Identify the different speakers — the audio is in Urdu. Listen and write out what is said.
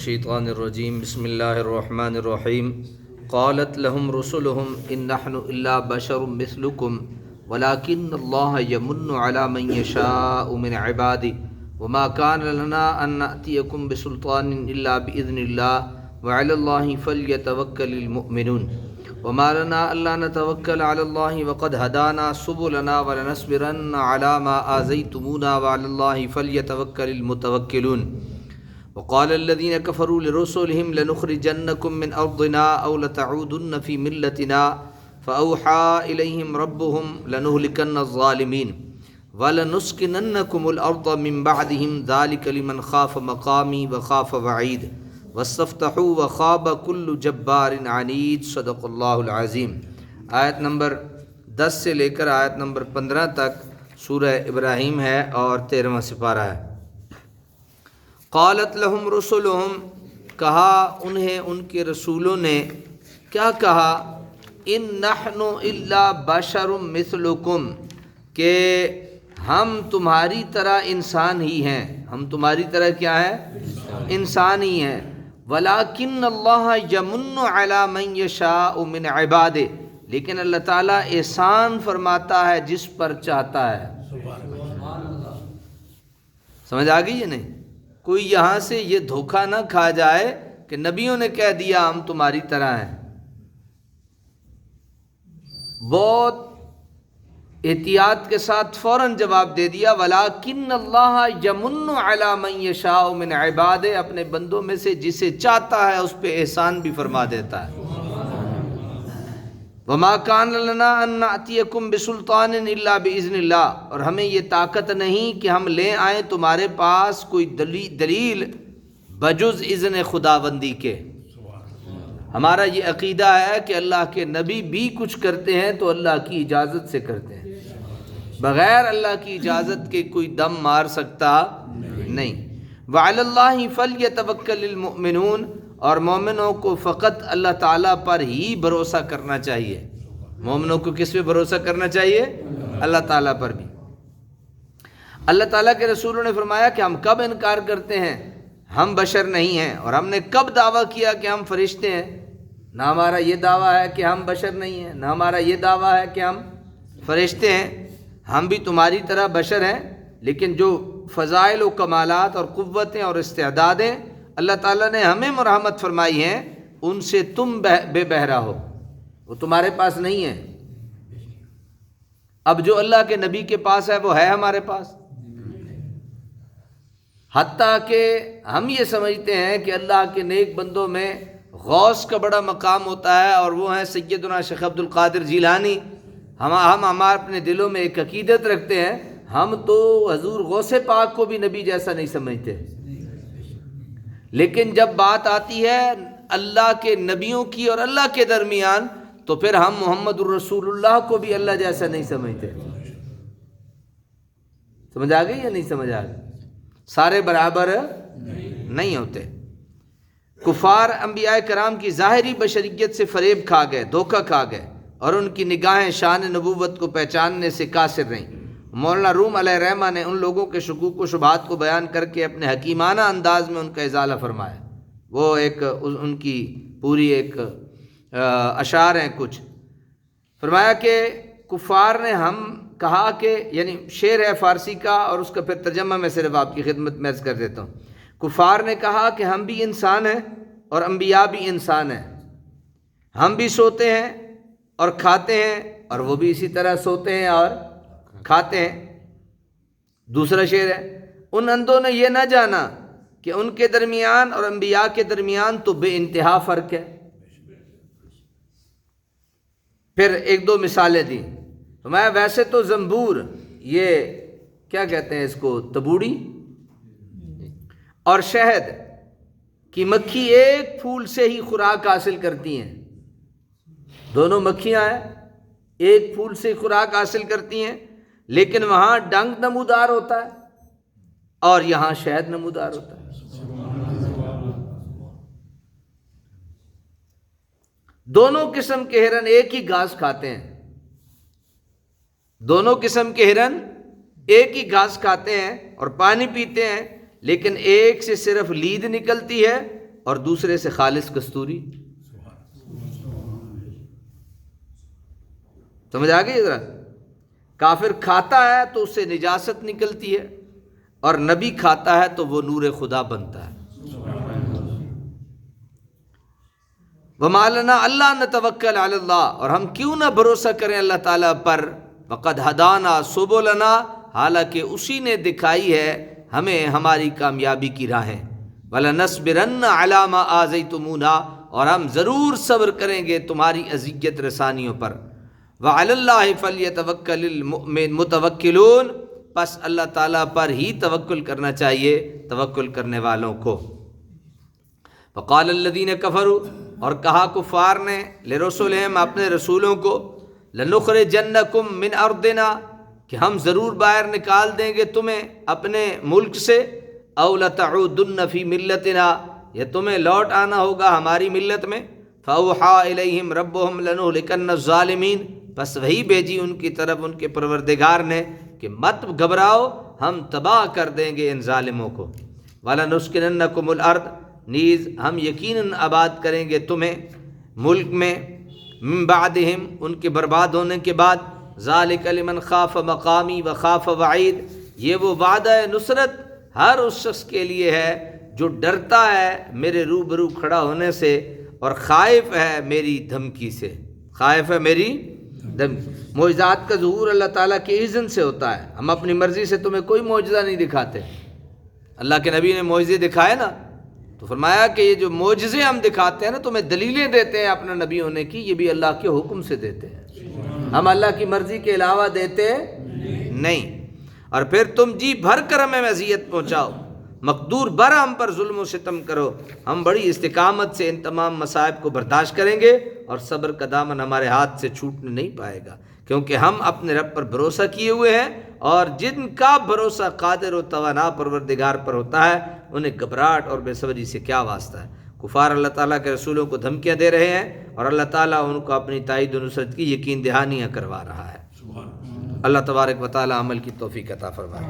Speaker 1: الشيطان الرجيم. بسم الله الرحمن الرحيم. قالت لهم رسلهم إن نحن إلا بشر مثلكم ولكن الله يمن على من يشاء من عباده. وما كان لنا أن نأتيكم بسلطان إلا بإذن الله وعلى الله فليتوكل المؤمنون. وما لنا ألا نتوكل على الله وقد هدانا سبلنا ولنصبرن على ما آزيتمونا وعلى الله فليتوكل المتوكلون. وقال الذين كفروا لرسلهم لنخرجنكم من أرضنا أو لتعودن في ملتنا فأوحى إليهم ربهم لنهلكن الظالمين ولنسكننكم الأرض من بعدهم ذلك لمن خاف مقامي وخاف وعيد واستفتحوا وخاب كل جبار عنيد. صدق اللہ العظیم آیت نمبر دس سے لے کر آیت نمبر پندرہ تک سورہ ابراہیم ہے اور تیرہواں سپارہ ہے۔ قالت لہم رسولہم کہا انہیں ان کے رسولوں نے کیا کہا؟ ان نحن الا بشر مثلکم کہ ہم تمہاری طرح انسان ہی ہیں۔ ہم تمہاری طرح کیا ہیں؟ انسان ہی ہیں۔ ولاکن اللہ یمن علی من یشاء من عباد لیکن اللہ تعالیٰ احسان فرماتا ہے جس پر چاہتا ہے۔ سمجھ آ گئی یا نہیں؟ کوئی یہاں سے یہ دھوکہ نہ کھا جائے کہ نبیوں نے کہہ دیا ہم تمہاری طرح ہیں۔ بہت احتیاط کے ساتھ فوراً جواب دے دیا ولاکن اللہ یمن علام شاہ من عباد اپنے بندوں میں سے جسے چاہتا ہے اس پہ احسان بھی فرما دیتا ہے۔ وما کان لنا ان ناتیکم بسلطان الا باذن اللہ، اور ہمیں یہ طاقت نہیں کہ ہم لے آئیں تمہارے پاس کوئی دلیل بجز اذن خداوندی کے۔ ہمارا یہ عقیدہ ہے کہ اللہ کے نبی بھی کچھ کرتے ہیں تو اللہ کی اجازت سے کرتے ہیں۔ بغیر اللہ کی اجازت کے کوئی دم مار سکتا نہیں۔ وعلی اللہ فلیتوکل المؤمنون اور مومنوں کو فقط اللہ تعالیٰ پر ہی بھروسہ کرنا چاہیے۔ مومنوں کو کس پہ بھروسہ کرنا چاہیے؟ اللہ تعالیٰ پر بھی۔ اللہ تعالیٰ کے رسولوں نے فرمایا کہ ہم کب انکار کرتے ہیں؟ ہم بشر نہیں ہیں اور ہم نے کب دعویٰ کیا کہ ہم فرشتے ہیں؟ نہ ہمارا یہ دعویٰ ہے کہ ہم بشر نہیں ہیں، نہ ہمارا یہ دعویٰ ہے کہ ہم فرشتے ہیں۔ ہم بھی تمہاری طرح بشر ہیں، لیکن جو فضائل و کمالات اور قوتیں اور استعدادیں اللہ تعالیٰ نے ہمیں مرحمت فرمائی ہیں، ان سے تم بے بہرا ہو۔ وہ تمہارے پاس نہیں ہے اب جو اللہ کے نبی کے پاس ہے، وہ ہے ہمارے پاس۔ حتیٰ کہ ہم یہ سمجھتے ہیں کہ اللہ کے نیک بندوں میں غوث کا بڑا مقام ہوتا ہے، اور وہ ہیں سیدنا شیخ عبد القادر جیلانی۔ ہم ہم ہمارے اپنے دلوں میں ایک عقیدت رکھتے ہیں، ہم تو حضور غوث پاک کو بھی نبی جیسا نہیں سمجھتے۔ لیکن جب بات آتی ہے اللہ کے نبیوں کی اور اللہ کے درمیان، تو پھر ہم محمد الرسول اللہ کو بھی اللہ جیسا نہیں سمجھتے۔ سمجھ آ گئی یا نہیں سمجھ آ گئی؟ سارے برابر نہیں ہوتے۔ کفار انبیاء کرام کی ظاہری بشریت سے فریب کھا گئے، دھوکہ کھا گئے، اور ان کی نگاہیں شان نبوت کو پہچاننے سے قاصر رہیں۔ مولانا روم علیہ رحمہ نے ان لوگوں کے شکوک و شبہات کو بیان کر کے اپنے حکیمانہ انداز میں ان کا اضالہ فرمایا۔ وہ ایک ان کی پوری ایک اشعار ہیں کچھ۔ فرمایا کہ کفار نے ہم کہا کہ یعنی شعر ہے فارسی کا اور اس کا پھر ترجمہ میں صرف آپ کی خدمت میں عرض کر دیتا ہوں۔ کفار نے کہا کہ ہم بھی انسان ہیں اور انبیاء بھی انسان ہیں۔ ہم بھی سوتے ہیں اور کھاتے ہیں اور وہ بھی اسی طرح سوتے ہیں اور کھاتے ہیں۔ دوسرا شعر ہے، ان اندوں نے یہ نہ جانا کہ ان کے درمیان اور انبیاء کے درمیان تو بے انتہا فرق ہے۔ پھر ایک دو مثالیں دیں۔ تو میں ویسے تو زمبور، یہ کیا کہتے ہیں اس کو، تبوڑی؟ اور شہد کی مکھی ایک پھول سے ہی خوراک حاصل کرتی ہیں۔ دونوں مکھیاں ہیں، ایک پھول سے خوراک حاصل کرتی ہیں۔ لیکن وہاں ڈنگ نمودار ہوتا ہے اور یہاں شہد نمودار ہوتا ہے۔ دونوں قسم کے ہرن ایک ہی گھاس کھاتے ہیں۔ دونوں قسم کے ہرن ایک ہی گھاس کھاتے ہیں اور پانی پیتے ہیں، لیکن ایک سے صرف لید نکلتی ہے اور دوسرے سے خالص کستوری۔ سمجھ آ گئی ذرا؟ کافر کھاتا ہے تو اس سے نجاست نکلتی ہے، اور نبی کھاتا ہے تو وہ نور خدا بنتا ہے۔ وہ مالنا اللہ نہ توکل اللہ، اور ہم کیوں نہ بھروسہ کریں اللہ تعالیٰ پر؟ وقد ہدانہ سبولنا حالانکہ اسی نے دکھائی ہے ہمیں ہماری کامیابی کی راہیں۔ ولا نصبرن علامہ آزئی تمونا اور ہم ضرور صبر کریں گے تمہاری اذیت رسانیوں پر۔ وعلی اللہ فلی توکل متوکلون۔ پس اللہ تعالیٰ پر ہی توکل کرنا چاہیے، توکل کرنے والوں کو۔ وقال الذین کفروا، اور کہا کفار نے لرسولہم اپنے رسولوں کو، لنخرجنکم من ارضنا، کہ ہم ضرور باہر نکال دیں گے تمہیں اپنے ملک سے، او فی ملتنا، یا تمہیں لوٹ آنا ہوگا ہماری ملت میں۔ فاوحا الیہم ربہم لنہلکن الظالمین۔ بس وہی بھیجی ان کی طرف ان کے پروردگار نے کہ مت گھبراؤ، ہم تباہ کر دیں گے ان ظالموں کو۔ والا نسکنکم الارض نیز ہم یقیناً آباد کریں گے تمہیں۔ ملک میں من بعدہم، ان کے برباد ہونے کے بعد۔ ذالک لمن خاف مقامی و خاف وعید یہ وہ وعدہ نصرت ہر اس شخص کے لیے ہے جو ڈرتا ہے میرے روبرو کھڑا ہونے سے اور خائف ہے میری دھمکی سے۔ خائف ہے میری معجزات کا ظہور اللہ تعالیٰ کے اذن سے ہوتا ہے، ہم اپنی مرضی سے تمہیں کوئی معجزہ نہیں دکھاتے۔ اللہ کے نبی نے معجزے دکھائے نا؟ تو فرمایا کہ یہ جو معجزے ہم دکھاتے ہیں نا، تمہیں دلیلیں دیتے ہیں اپنا نبی ہونے کی یہ بھی اللہ کے حکم سے دیتے ہیں۔ ہم اللہ کی مرضی کے علاوہ دیتے نہیں۔ اور پھر تم جی بھر کر ہمیں اذیت پہنچاؤ۔ مقدور بر ہم پر ظلم و ستم کرو۔ ہم بڑی استقامت سے ان تمام مصائب کو برداشت کریں گے اور صبر کا دامن ہمارے ہاتھ سے چھوٹنے نہیں پائے گا۔ کیونکہ ہم اپنے رب پر بھروسہ کیے ہوئے ہیں اور جن کا بھروسہ قادر و توانا پروردگار پر ہوتا ہے انہیں گھبراہٹ اور بے صبری سے کیا واسطہ ہے؟ کفار اللہ تعالیٰ کے رسولوں کو دھمکیاں دے رہے ہیں اور اللہ تعالیٰ ان کو اپنی تائید و نصرت کی یقین دہانیاں کروا رہا ہے۔ اللہ تبارک و تعالیٰ عمل کی توفیق عطا فرمائے۔